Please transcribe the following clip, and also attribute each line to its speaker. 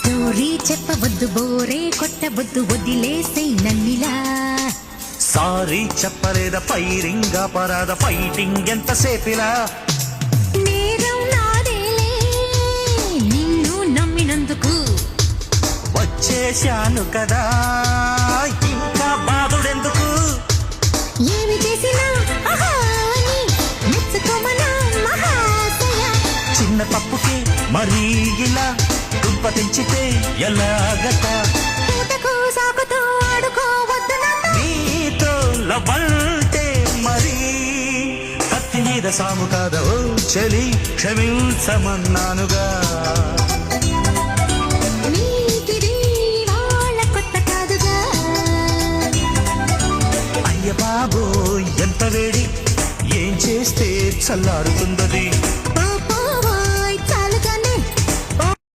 Speaker 1: Story చెప్పవద్దు బోరే కొట్టవద్దు వదిలేసే నన్నిలా.
Speaker 2: సారీ చెప్పలేద ఫైరింగ్ అపరాధ ఫైటింగ్ ఎంతసేపిలా
Speaker 1: నేరం నాదేలే నిన్ను నమ్మినందుకు.
Speaker 2: వచ్చేశాను కదా ఇంకా బాధుడెందుకు?
Speaker 1: ఏమి చేసినా ఆహా అని మెచ్చుకోమనా మహాశయ?
Speaker 2: చిన్న తప్పుకి మరీ ఇలా దుంప తెంచితే ఎలాగట
Speaker 1: సాకుతో ఆడుకోవద్దు నాతో
Speaker 2: లవంటే మరి కత్తి మీద సాము కాదా చలి క్షమించమన్నానుగా. అయ్య బాబో ఎంత వేడి. ఏం చేస్తే చల్లారుతుందది?